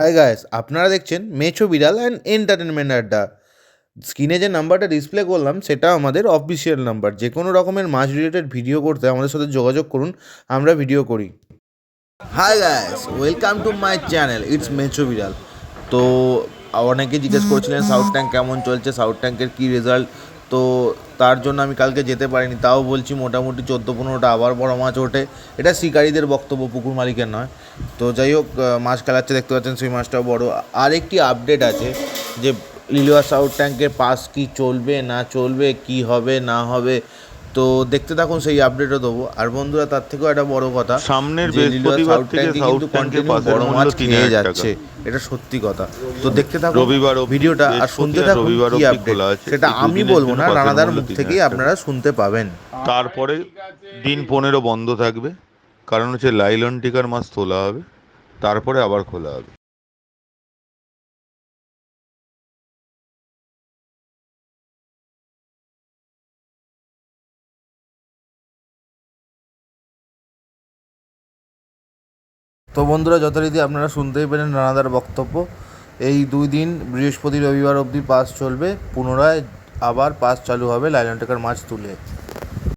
Hi guys আপনারা দেখছেন মেছো বিড়াল অ্যান্ড এন্টারটেনমেন্ট আড্ডা। স্ক্রিনে যে নাম্বারটা ডিসপ্লে করলাম সেটা আমাদের অফিসিয়াল নাম্বার। যে কোনো রকমের মাছ রিলেটেড ভিডিও করতে আমাদের সাথে যোগাযোগ করুন আমরা ভিডিও করি। Hi guys welcome to my channel it's মেছো বিড়াল তো অনেকে জিজ্ঞেস করছিলেন সাউথ ট্যাঙ্ক কেমন চলছে? সাউথ ট্যাঙ্কের কী রেজাল্ট তো তার জন্য আমি কালকে যেতে পারিনি। তাও বলছি মোটামুটি চোদ্দ পনেরোটা আবার বড় মাছ ওঠে। এটা শিকারীদের বক্তব্য, পুকুর মালিকের নয়। তো যাই হোক মাছ খেলাচ্ছে, দেখতে পাচ্ছেন সেই মাছটাও বড়। আর একটি আপডেট আছে যে, লিলুয়া সাউথ ট্যাঙ্কের পাস কি চলবে, না চলবে, কি হবে, না হবে তো দেখতে থাকুন সেই আপডেটও দেবো। আর বন্ধুরা তার থেকেও একটা বড় কথা সামনের বৃহস্পতিবার থেকে কিন্তু ট্যাঙ্কে বড় মাছ খেয়ে যাচ্ছে। এটা সত্যি কথা। তো দেখতে থাকুন রবিবার ভিডিওটা আর শুনতে থাকুন কি আপডেট খোলা আছে। সেটা আমি বলব না রানাদার মুখ থেকেই আপনারা শুনতে পাবেন। তারপরে দিন পনেরো বন্ধ থাকবে। কারণ হচ্ছে লাইলন টিকার মাছ তোলা হবে। তারপরে আবার খোলা হবে। তো বন্ধুরা, যথারীতি আপনারা শুনতেই পেলেন রানাদার বক্তব্য। এই দুই দিন বৃহস্পতি রবিবার অবধি পাস চলবে, পুনরায় আবার পাস চালু হবে লাইলন টেকার মাছ তুলে।